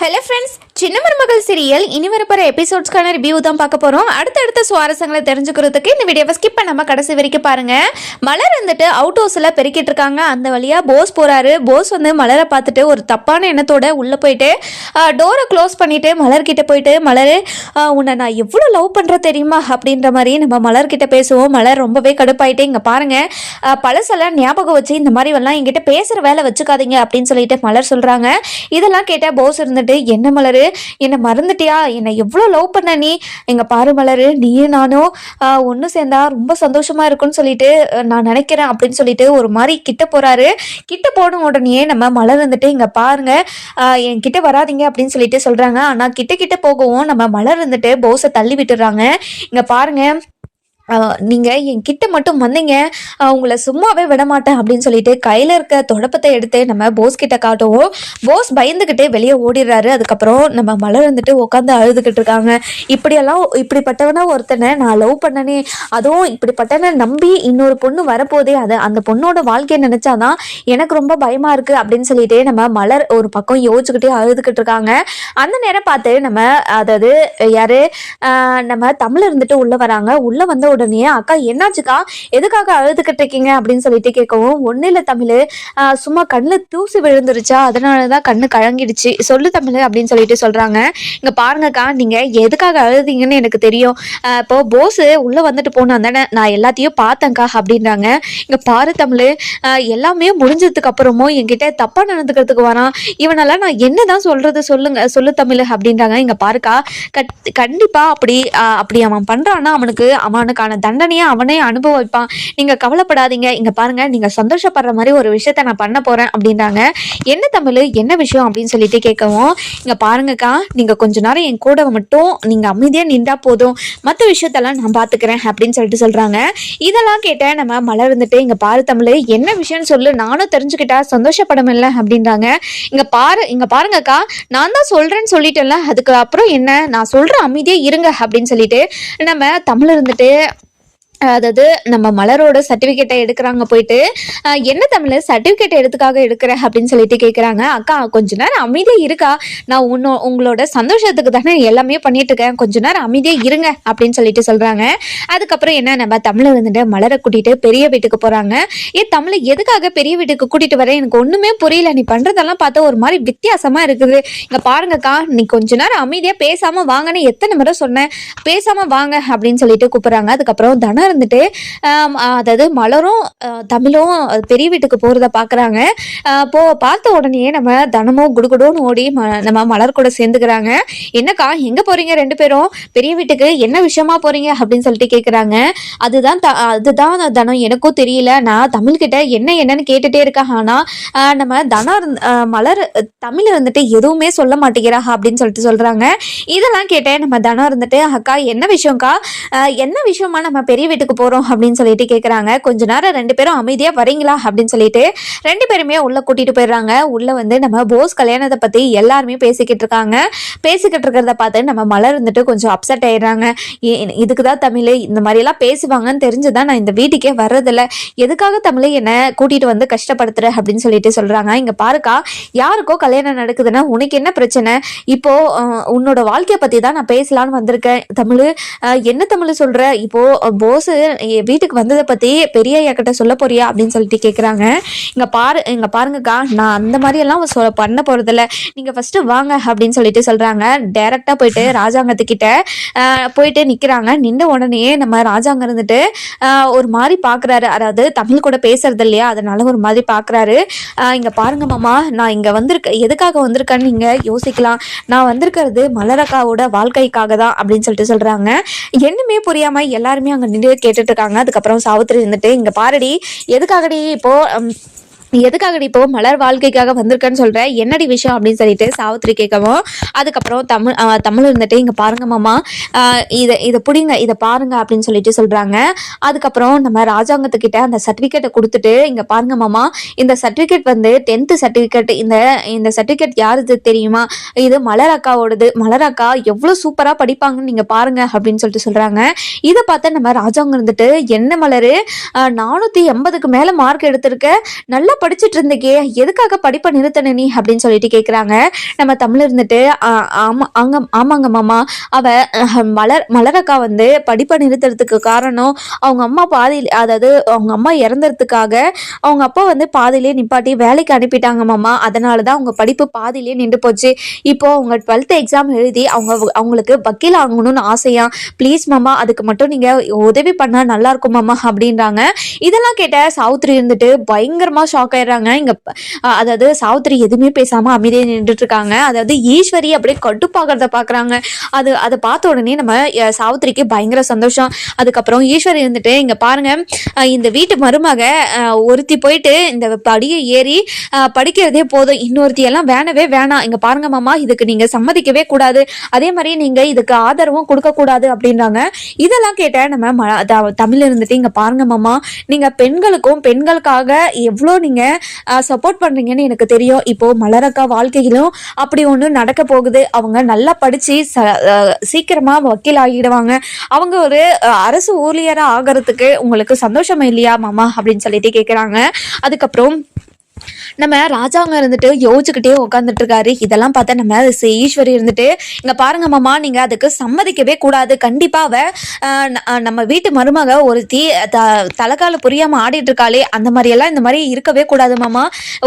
Hello friends சின்ன மருமகள் serial இனி வரப்போகிற எபிசோட்ஸ்க்கான ரிவ்யூ தான் பார்க்க போகிறோம் அடுத்தடுத்த சுவாரஸ்யங்களை தெரிஞ்சுக்கிறதுக்கு இந்த வீடியோவை ஸ்கிப் பண்ணாமல் கடைசி வரைக்கும் பாருங்கள் மலர் வந்துட்டு அவுட் ஹவுஸில் பெருக்கிட்டு இருக்காங்க. அந்த வழியாக போஸ் போகிறாரு போஸ் வந்து மலரை பார்த்துட்டு ஒரு தப்பான எண்ணத்தோட உள்ளே போயிட்டு டோரை க்ளோஸ் பண்ணிவிட்டு மலர்கிட்ட போயிட்டு மலர் உன்னை நான் எவ்வளோ லவ் பண்ணுற தெரியுமா? அப்படின்ற மாதிரி நம்ம மலர்கிட்ட பேசுவோம். மலர் ரொம்பவே கடுப்பாயிட்டு இங்கே பாருங்கள் பழசெல்லாம் ஞாபகம் வச்சு இந்த மாதிரி எல்லாம் என்கிட்ட பேசுகிற வேலை வச்சுக்காதீங்க அப்படின்னு சொல்லிட்டு மலர் சொல்கிறாங்க இதெல்லாம் கேட்டால் போஸ் இருந்துட்டு என்ன மலரு? என்னை மறந்துட்டியா? என்னை எவ்வளோ லவ் பண்ண நீ? எங்கள் பாரு மலரு நீயும் நானும் ஒன்று சேர்ந்தா ரொம்ப சந்தோஷமாக இருக்கும்னு சொல்லிட்டு நான் நினைக்கிறேன் அப்படின்னு சொல்லிட்டு ஒரு மாதிரி கிட்ட போகிறாரு கிட்ட போன உடனே நம்ம மலர் இருந்துட்டு இங்கே பாருங்க என் கிட்ட வராதீங்க அப்படின்னு சொல்லிட்டு சொல்கிறாங்க ஆனால் கிட்ட கிட்ட போகவும் நம்ம மலர் இருந்துட்டு போஸை தள்ளி விட்டுறாங்க. இங்கே பாருங்க நீங்கள் என் கிட்ட மட்டும் வந்தீங்க. அவங்கள உங்களை சும்மாவே விட மாட்டேன் அப்படின்னு சொல்லிட்டு கையில் இருக்க தொடப்பத்தை எடுத்து நம்ம போஸ் கிட்ட காட்டுவோம். போஸ் பயந்துக்கிட்டே வெளியே ஓடிடுறாரு. அதுக்கப்புறம் நம்ம மலர் வந்துட்டு உட்காந்து அழுதுகிட்டு இருக்காங்க. இப்படியெல்லாம் இப்படிப்பட்டவனா ஒருத்தனை நான் லவ் பண்ணனே. அதுவும் இப்படிப்பட்டவனை நம்பி இன்னொரு பொண்ணு வரப்போதே அது அந்த பொண்ணோட வாழ்க்கையை நினச்சாதான் எனக்கு ரொம்ப பயமாக இருக்குது அப்படின்னு சொல்லிட்டு நம்ம மலர் ஒரு பக்கம் யோசிச்சுக்கிட்டே அழுதுகிட்டு இருக்காங்க. அந்த நேரம் பார்த்து நம்ம அதாவது யாரு நம்ம தமிழ் இருந்துட்டு உள்ளே வராங்க. உள்ளே வந்த உடனே அக்கா என்னாச்சுக்கா? எதுக்காக அழுதுகிட்டு இருக்கீங்க? அப்படின்னு சொல்லிட்டு கேட்கவும் ஒன்னும் இல்லை தமிழ். சும்மா கண்ணில் தூசி விழுந்துருச்சா? அதனால தான் கண்ணு கழங்கிடுச்சு சொல்லு தமிழ் அப்படின்னு சொல்லிட்டு சொல்றாங்க. இங்க பாருங்கக்கா நீங்க எதுக்காக அழுதீங்கன்னு எனக்கு தெரியும். இப்போ போஸ் உள்ள வந்துட்டு போனா தானே. நான் எல்லாத்தையும் பார்த்தேன்க்கா அப்படின்றாங்க. இங்க பாரு தமிழ். எல்லாமே முடிஞ்சதுக்கு அப்புறமும் என்கிட்ட தப்பா நடந்துக்கிறதுக்கு வரான். இவனெல்லாம் நான் என்னதான் சொல்றது சொல்லுங்க சொல்லு தமிழ் அப்படின்றாங்க. இங்க பாருக்கா கட் கண்டிப்பா அப்படி அப்படி அவன் பண்றான்னா அவனுக்கு அவனுக்கான தண்டனையை அவனே அனுபவிப்பான். நீங்க கவலைப்படாதீங்க. இங்க பாருங்க நீங்க சந்தோஷப்படுற மாதிரி ஒரு விஷயத்த நான் பண்ண போறேன் அப்படின்றாங்க. என்ன தமிழ் என்ன விஷயம் அப்படின்னு சொல்லிட்டு கேட்கவும் இங்க பாருங்கக்கா நீங்க கொஞ்ச நேரம் என் கூட மட்டும் நீங்க அமைதியா நின்றா போதும். மற்ற விஷயத்தெல்லாம் நான் பாத்துக்கிறேன் அப்படின்னு சொல்லிட்டு சொல்றாங்க. இதெல்லாம் கேட்ட நம்ம மலர் வந்துட்டு இங்க பாரு தமிழ் என்ன விஷயம்னு சொல்லு நானும் தெரிஞ்சுக்கிட்டா சந்தோஷப்படம் இல்லை அப்படின்றாங்க. இங்க பாரு இங்க பாருங்கக்கா நான் தான் சொல்றேன்னு சொல்லிட்டேன்ல அதுக்கு அப்புறம் என்ன? நான் சொல்ற அமைதியா இருங்க அப்படின்னு சொல்லிட்டு நம்ம தமிழ் இருந்துட்டு அதாவது நம்ம மலரோட சர்டிஃபிகேட்டை எடுக்கிறாங்க போயிட்டு என்ன தமிழ்? சர்டிஃபிகேட் எடுத்துக்காக எடுக்கிற? அப்படின்னு சொல்லிட்டு கேட்குறாங்க அக்கா கொஞ்ச நேரம் அமைதியாக இருக்கா? நான் உன்னோ உங்களோட சந்தோஷத்துக்கு தானே எல்லாமே பண்ணிட்டு இருக்கேன். கொஞ்ச நேரம் அமைதியாக இருங்க அப்படின்னு சொல்லிட்டு சொல்கிறாங்க அதுக்கப்புறம் என்ன? நம்ம தமிழை வந்துட்டு மலரை கூட்டிட்டு பெரிய வீட்டுக்கு போகிறாங்க ஏ தமிழை எதுக்காக பெரிய வீட்டுக்கு கூட்டிட்டு வரேன் எனக்கு ஒன்றுமே புரியல. நீ பண்ணுறதெல்லாம் பார்த்தா ஒரு மாதிரி வித்தியாசமாக இருக்குது. இங்கே பாருங்கக்கா நீ கொஞ்ச நேரம் அமைதியாக பேசாமல் வாங்கன்னு எத்தனை முறை சொன்னேன் பேசாமல் வாங்க அப்படின்னு சொல்லிட்டு கூப்பிட்றாங்க. அதுக்கப்புறம் தனம் இருந்துட்டு அதாவது மலரும் தமிழும் பெரிய வீட்டுக்கு போகிறத பார்க்குறாங்க போ பார்த்த உடனே நம்ம தனமும் குடுகுடுன்னு ஓடி ம நம்ம மலர் கூட சேர்ந்துக்கிறாங்க. என்னக்கா எங்கே போகிறீங்க ரெண்டு பேரும்? பெரிய வீட்டுக்கு என்ன விஷயமா போகிறீங்க அப்படின்னு சொல்லிட்டு கேட்குறாங்க அதுதான் த அதுதான் தனம். எனக்கும் தெரியல. நான் தமிழ்கிட்ட என்ன என்னன்னு கேட்டுட்டே இருக்கேன் ஆனால் நம்ம தனம் இருந்- மலர் தமிழ் இருந்துட்டு எதுவுமே சொல்ல மாட்டேங்கிறா அப்படின்னு சொல்லிட்டு சொல்கிறாங்க இதெல்லாம் கேட்டேன். நம்ம தனம் இருந்துட்டு அக்கா என்ன விஷயம்க்கா? என்ன விஷயமா நம்ம பெரிய வீட்டுக்கு வீட்டுக்கு போகிறோம் அப்படின்னு சொல்லிட்டு கேட்குறாங்க கொஞ்ச நேரம் ரெண்டு பேரும் அமைதியாக வரீங்களா அப்படின்னு சொல்லிட்டு ரெண்டு பேருமே உள்ளே கூட்டிகிட்டு போயிடுறாங்க. உள்ளே வந்து நம்ம போஸ் கல்யாணத்தை பற்றி எல்லாருமே பேசிக்கிட்டு இருக்காங்க. பேசிக்கிட்டு இருக்கிறத பார்த்து நம்ம மலர் வந்துட்டு கொஞ்சம் அப்செட் ஆயிடுறாங்க. இதுக்கு தான் தமிழ் இந்த மாதிரிலாம் பேசுவாங்கன்னு தெரிஞ்சு தான் நான் இந்த வீட்டுக்கே வர்றதில்ல. எதுக்காக தமிழ் என்னை கூட்டிகிட்டு வந்து கஷ்டப்படுத்துற அப்படின்னு சொல்லிட்டு சொல்கிறாங்க இங்கே பாருக்கா யாருக்கோ கல்யாணம் நடக்குதுன்னா உனக்கு என்ன பிரச்சனை? இப்போ உன்னோட வாழ்க்கையை பற்றி தான் நான் பேசலான்னு வந்திருக்கேன். தமிழ் என்ன தமிழ் சொல்கிற இப்போ போஸ் வீட்டுக்கு வந்ததை பற்றி பெரிய ஐயா கிட்ட சொல்ல போறியா அப்படின்னு சொல்லிட்டு கேட்குறாங்க இங்கே பாரு இங்கே பாருங்கக்கா நான் அந்த மாதிரியெல்லாம் சொ பண்ண போகிறதில்ல நீங்கள் ஃபஸ்ட்டு வாங்க அப்படின்னு சொல்லிட்டு சொல்கிறாங்க டேரெக்டாக போயிட்டு ராஜாங்கத்துக்கிட்ட போயிட்டு நிற்கிறாங்க நின்ற உடனே நம்ம ராஜாங்க இருந்துட்டு ஒரு மாதிரி பார்க்குறாரு அதாவது தமிழ் கூட பேசுறது இல்லையா? அதனால ஒரு மாதிரி பார்க்குறாரு இங்கே பாருங்க மாமா நான் இங்கே வந்திருக்க எதுக்காக வந்திருக்கேன்னு நீங்கள் யோசிக்கலாம். நான் வந்திருக்கிறது மலரக்காவோட வாழ்க்கைக்காக தான் அப்படின்னு சொல்லிட்டு சொல்கிறாங்க என்னமே புரியாமல் எல்லாருமே அங்கே நின்று கேட்டுட்டு இருக்காங்க. அதுக்கப்புறம் சாவித்திரி இருந்துட்டு இங்க பாருடி எதுக்காகடி இப்போ எதுக்காக எதுக்காகடி இப்போ மலர் வாழ்க்கைக்காக வந்திருக்கேன்னு சொல்கிறேன் என்னடி விஷயம் அப்படின்னு சொல்லிட்டு சாவித்திரி கேட்கவும் அதுக்கப்புறம் தமிழ் தமிழ் இருந்துட்டு இங்கே பாருங்க மாமா இதை இதை பிடிங்க இதை பாருங்க அப்படின்னு சொல்லிட்டு சொல்கிறாங்க அதுக்கப்புறம் நம்ம ராஜாங்கத்துக்கிட்ட அந்த சர்டிஃபிகேட்டை கொடுத்துட்டு இங்கே பாருங்க மாமா இந்த சர்டிஃபிகேட் வந்து டென்த்து சர்டிஃபிகேட் இந்த இந்த சர்டிஃபிகேட் யாருது தெரியுமா? இது மலர் அக்காவோடது. மலர் அக்கா எவ்வளோ சூப்பராக படிப்பாங்கன்னு நீங்கள் பாருங்க அப்படின்னு சொல்லிட்டு சொல்கிறாங்க இதை பார்த்து நம்ம ராஜாங்க இருந்துட்டு என்ன மலர்? நானூற்றி எண்பதுக்கு மேலே மார்க் எடுத்திருக்க. நல்லா படிச்சுட்டு இருந்தக்கே எதுக்காக படிப்பை நிறுத்தணும் நீ அப்படின்னு சொல்லிட்டு கேட்குறாங்க நம்ம தமிழ் இருந்துட்டு ஆமாம் ஆமா அங்க ஆமாங்க மாமா. அவ மலர் மலரக்கா வந்து படிப்பை நிறுத்துறதுக்கு காரணம் அவங்க அம்மா பாதியில் அதாவது அவங்க அம்மா இறந்துறதுக்காக அவங்க அப்பா வந்து பாதியிலே நிப்பாட்டி வேலைக்கு அனுப்பிட்டாங்க மாமா. அதனால தான் அவங்க படிப்பு பாதியிலே நின்று போச்சு. இப்போ அவங்க டுவெல்த் எக்ஸாம் எழுதி அவங்க அவங்களுக்கு வக்கீல் ஆகணும்னு ஆசையா ப்ளீஸ் மாமா அதுக்கு மட்டும் நீங்க உதவி பண்ணால் நல்லா இருக்கும் மாமா அப்படின்றாங்க. இதெல்லாம் கேட்ட சவுத்ரி இருந்துட்டு பயங்கரமா ஷாக் ஆயிடுறாங்க இங்க அதாவது சாவித்திரி எதுவுமே பேசாம அமைதியா நின்றுட்டு இருக்காங்க அதாவது ஈஸ்வரி அப்படியே கட்டுப்பாக்குறத பாக்குறாங்க. அது அதை பார்த்த உடனே நம்ம சாவித்திரிக்கு பயங்கர சந்தோஷம். அதுக்கப்புறம் ஈஸ்வரி இருந்துட்டு இங்க பாருங்க இந்த வீட்டு மருமக ஒருத்தி போயிட்டு இந்த படியை ஏறி படிக்கிறதே போதும். இன்னொருத்தி எல்லாம் வேணவே வேணாம். இங்க பாருங்க மாமா இதுக்கு நீங்க சம்மதிக்கவே கூடாது. அதே மாதிரி நீங்க இதுக்கு ஆதரவும் கொடுக்க கூடாது அப்படின்றாங்க. இதெல்லாம் கேட்ட நம்ம ம- த- இருந்துட்டு இங்க பாருங்க மாமா நீங்க பெண்களுக்கும் பெண்களுக்காக எவ்வளோ நீங்க சப்போர்ட் பண்றீங்கன்னு எனக்கு தெரியும். இப்போ மலரக்கா வாழ்க்கையிலும் அப்படி ஒன்று நடக்க போகுது. அவங்க நல்லா படிச்சு ச- அஹ் சீக்கிரமா வக்கீல் ஆகிடுவாங்க. அவங்க ஒரு அஹ், அரசு ஊழியரா ஆகிறதுக்கு உங்களுக்கு சந்தோஷமா இல்லையா மாமா? அப்படின்னு சொல்லிட்டு கேட்குறாங்க அதுக்கப்புறம் நம்ம ராஜாங்க இருந்துட்டு யோசிச்சுக்கிட்டே உட்காந்துட்டு இருக்காரு. இதெல்லாம் பார்த்தா நம்ம ஈஸ்வரி இருந்துட்டு இங்க பாருங்க மாமா நீங்க அதுக்கு சம்மதிக்கவே கூடாது. கண்டிப்பாக நம்ம வீட்டு மருமக ஒருத்தி த தலைக்கால புரியாம ஆடிட்டு இருக்காளே. அந்த மாதிரியெல்லாம் இந்த மாதிரி இருக்கவே கூடாது மாமா.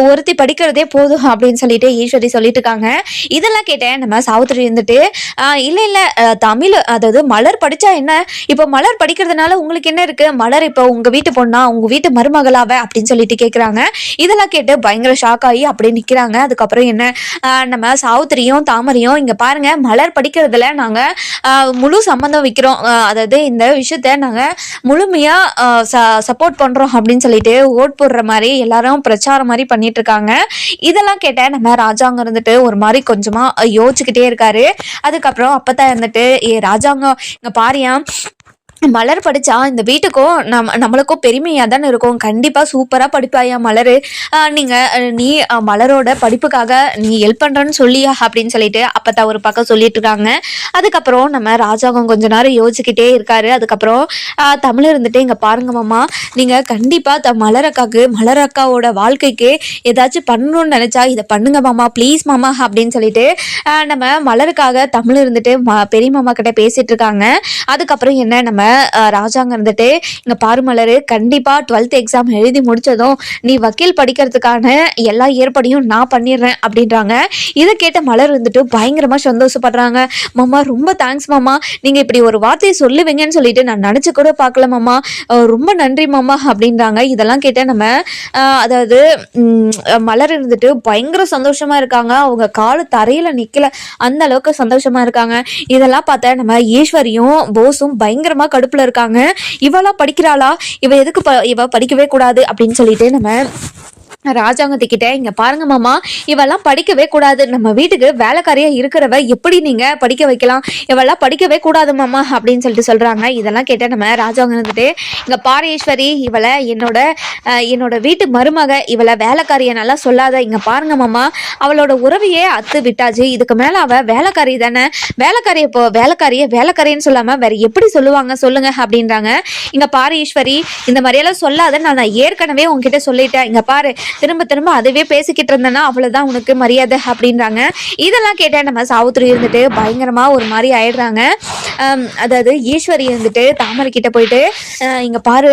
ஒருத்தி படிக்கிறதே போதும் அப்படின்னு சொல்லிட்டு ஈஸ்வரி சொல்லிட்டு இருக்காங்க. இதெல்லாம் கேட்டேன். நம்ம சாவுத்திரி இருந்துட்டு இல்லை இல்லை தமிழ் அதாவது மலர் படிச்சா என்ன? இப்போ மலர் படிக்கிறதுனால உங்களுக்கு என்ன இருக்கு? மலர் இப்போ உங்க வீட்டு பொண்ணா? உங்க வீட்டு மருமகளாவ? அப்படின்னு சொல்லிட்டு கேட்குறாங்க இதெல்லாம் கேட்டு பயங்கர ஷாக் ஆகி அப்படியே நிற்கிறாங்க அதுக்கப்புறம் என்ன நம்ம சாவுத்திரியும் தாமரையும் இங்கே பாருங்க மலர் படிக்கிறதுல நாங்கள் முழு சம்மந்தம் வைக்கிறோம். அதாவது இந்த விஷயத்த முழுமையாக ச சப்போர்ட் பண்ணுறோம் அப்படின்னு சொல்லிட்டு ஓட் போடுற மாதிரி எல்லாரும் பிரச்சாரம் மாதிரி பண்ணிட்டு இருக்காங்க. இதெல்லாம் கேட்ட நம்ம ராஜாங்க இருந்துட்டு ஒரு மாதிரி கொஞ்சமாக யோசிச்சுக்கிட்டே இருக்காரு. அதுக்கப்புறம் அப்போ தான் இருந்துட்டு ஏ ராஜாங்கம் இங்கே பாரியா மலர் படித்தா இந்த வீட்டுக்கும் நம் நம்மளுக்கும் பெருமையாக தானே இருக்கும். கண்டிப்பாக சூப்பராக படிப்பாயா மலர். நீங்கள் நீ மலரோட படிப்புக்காக நீ ஹெல்ப் பண்ணுறன்னு சொல்லியா அப்படின்னு சொல்லிட்டு அப்போ ஒரு பக்கம் சொல்லிட்டு இருக்காங்க. அதுக்கப்புறம் நம்ம ராஜாவும் கொஞ்ச நேரம் யோசிச்சுக்கிட்டே இருக்காரு. அதுக்கப்புறம் தமிழ் இருந்துட்டு இங்கே பாருங்க மாமா. நீங்கள் கண்டிப்பாக த மலரக்காக்கு மலரக்காவோட வாழ்க்கைக்கு ஏதாச்சும் பண்ணணும்னு நினச்சா இதை பண்ணுங்க மாமா. ப்ளீஸ் மாமா அப்படின்னு சொல்லிட்டு நம்ம மலருக்காக தமிழ் இருந்துட்டு ம- பெரிய மாமா கிட்ட பேசிட்டு இருக்காங்க. அதுக்கப்புறம் என்ன நம்ம ராஜாங்க இருந்துட்டு இங்க பாருமலர் கண்டிப்பாக கண்டிப்பா டுவெல்த் எக்ஸாம் எழுதி முடிச்சதும் நீ வக்கீல் படிக்கிறதுக்கான எல்லா ஏற்பாடையும் நான் பண்ணிடுறேன் அப்படின்றாங்க. இதை கேட்ட மலர் வந்துட்டு பயங்கரமா சந்தோஷப்படுறாங்க. மாமா ரொம்ப தேங்க்ஸ் மாமா. நீங்க இப்படி ஒரு வார்த்தையை சொல்லுவீங்கன்னு சொல்லிட்டு நான் நினச்சி கூட பார்க்கல மாமா. ரொம்ப நன்றி மாமா அப்படின்றாங்க. இதெல்லாம் கேட்ட நம்ம அதாவது மலர் இருந்துட்டு பயங்கர சந்தோஷமா இருக்காங்க. அவங்க காலு தரையில நிக்கல. அந்த அளவுக்கு சந்தோஷமா இருக்காங்க. இதெல்லாம் பார்த்தா நம்ம ஈஸ்வரியும் போஸும் பயங்கரமா கடுப்புல இருக்காங்க. இவளா படிக்கிறாளா? இவ எதுக்கு ப- இவ படிக்கவே கூடாது அப்படின்னு சொல்லிட்டு நம்ம ராஜாங்கத்துக்கிட்ட இங்க பாருங்க மாமா இவெல்லாம் படிக்கவே கூடாது. நம்ம வீட்டுக்கு வேலைக்காரியா இருக்கிறவ எப்படி நீங்க படிக்க வைக்கலாம்? இவெல்லாம் படிக்கவே கூடாது மாமா அப்படின்னு சொல்லிட்டு சொல்றாங்க. இதெல்லாம் கேட்ட நம்ம ராஜாங்க இருந்துட்டு இங்க பாரேஸ்வரி இவளை என்னோட என்னோட வீட்டு மருமக. இவளை வேலைக்காரிய நல்லா சொல்லாத. இங்க பாருங்க மாமா அவளோட உறவையே அத்து விட்டாச்சு. இதுக்கு மேல அவ வேலைக்காரி தானே. வேலைக்காரிய இப்போ வேலைக்காரிய வேலைக்காரின்னு சொல்லாம வேற எப்படி சொல்லுவாங்க? சொல்லுங்க அப்படின்றாங்க. இங்க பாரேஸ்வரி இந்த மாதிரியெல்லாம் சொல்லாத. நான் ஏற்கனவே உங்ககிட்ட சொல்லிட்டேன். இங்க பாரு திரும்ப திரும்ப அதுவே பேசிக்கிட்டு இருந்தேன்னா அவ்வளவுதான் உனக்கு மரியாதை அப்படின்றாங்க. இதெல்லாம் கேட்டா நம்ம சாவுத்திரி இருந்துட்டு பயங்கரமா ஒரு மாதிரி ஆயிடுறாங்க. அதாவது ஈஸ்வரி இருந்துட்டு தாமரை கிட்ட போயிட்டு அஹ், இங்க பாரு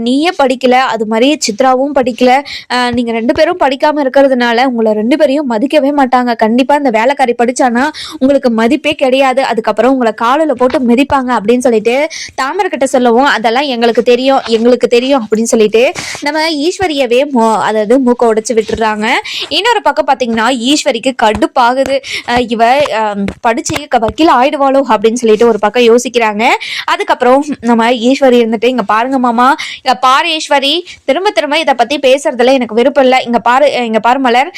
நீயே படிக்கல அது மாதிரி சித்ராவும் படிக்கல. அஹ், நீங்க ரெண்டு பேரும் படிக்காம இருக்கிறதுனால உங்களை ரெண்டு பேரையும் மதிக்கவே மாட்டாங்க. கண்டிப்பா இந்த வேலைக்காரி படிச்சானா உங்களுக்கு மதிப்பே கிடையாது. அதுக்கப்புறம் உங்களை காலில் போட்டு மிதிப்பாங்க அப்படின்னு சொல்லிட்டு தாமரை கிட்ட சொல்லவும் அதெல்லாம் எங்களுக்கு தெரியும் எங்களுக்கு தெரியும் அப்படின்னு சொல்லிட்டு நம்ம ஈஸ்வரியவே மோ- வந்து மூக்க உடைச்சி விட்டுறாங்க. இன்னொரு பக்கம் பார்த்தீங்கன்னா ஈஸ்வரிக்கு கடுப்பாகுது. இவ படிச்சு வக்கீல் ஆயிடுவாளோ அப்படின்னு சொல்லிட்டு ஒரு பக்கம் யோசிக்கிறாங்க. அதுக்கப்புறம் நம்ம ஈஸ்வரி இருந்துட்டு இங்கே பாருங்க மாமா இங்கே பாரு ஈஸ்வரி திரும்ப திரும்ப இதை பற்றி பேசுறதுல எனக்கு விருப்பம் இல்லை. இங்கே பாரு இங்கே பாரு மலர்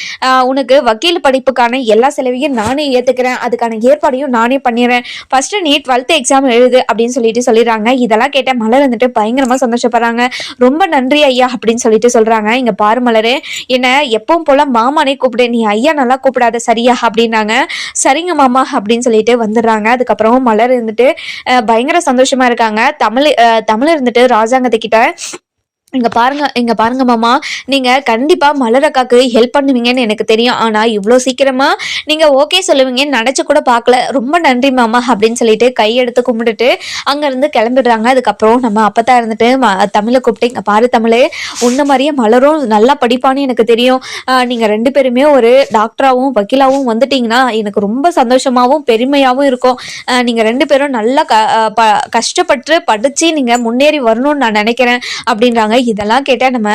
உனக்கு வக்கீல் படிப்புக்கான எல்லா செலவையும் நானே ஏத்துக்கிறேன். அதுக்கான ஏற்பாடையும் நானே பண்ணிடுறேன் ஃபஸ்ட்டு நீ டுவெல்த் எக்ஸாம் எழுது அப்படின்னு சொல்லிட்டு சொல்லிடுறாங்க. இதெல்லாம் கேட்ட மலர் வந்துட்டு பயங்கரமாக சந்தோஷப்படுறாங்க. ரொம்ப நன்றி ஐயா அப்படின்னு சொல்லிட்டு சொல்கிறாங்க இங்கே பாரு மலர் என்ன எப்பவும் போல மாமானே கூப்பிடு. நீ ஐயா நல்லா கூப்பிடாத சரியா? அப்படின்னாங்க. சரிங்க மாமா அப்படின்னு சொல்லிட்டு வந்துடுறாங்க. அதுக்கப்புறம் மலர் இருந்துட்டு அஹ், பயங்கர சந்தோஷமா இருக்காங்க. தமிழ் அஹ், தமிழ் இருந்துட்டு ராஜாங்கத்துக்கிட்ட இங்க பாருங்க இங்க பாருங்க மாமா. நீங்க கண்டிப்பா மலரக்காக்கு ஹெல்ப் பண்ணுவீங்கன்னு எனக்கு தெரியும். ஆனா இவ்வளோ சீக்கிரமா நீங்க ஓகே சொல்லுவீங்கன்னு நினைச்சு கூட பார்க்கல. ரொம்ப நன்றி மாமா அப்படின்னு சொல்லிட்டு கையெடுத்து கும்பிட்டுட்டு அங்க இருந்து கிளம்பிடுறாங்க. அதுக்கப்புறம் நம்ம அப்பதான் இருந்துட்டு ம- தமிழை கூப்பிட்டு இங்க பாரு தமிழே உன்ன மாதிரியே மலரும் நல்லா படிப்பான்னு எனக்கு தெரியும். நீங்கள் நீங்க ரெண்டு பேருமே ஒரு டாக்டராகவும் வக்கீலாவும் வந்துட்டீங்கன்னா எனக்கு ரொம்ப சந்தோஷமாவும் பெருமையாகவும் இருக்கும். நீங்கள் நீங்க ரெண்டு பேரும் நல்லா க ப- கஷ்டப்பட்டு படிச்சு நீங்க முன்னேறி வரணும்னு நான் நினைக்கிறேன் அப்படின்றாங்க. இதெல்லாம் கேட்டால் நம்ம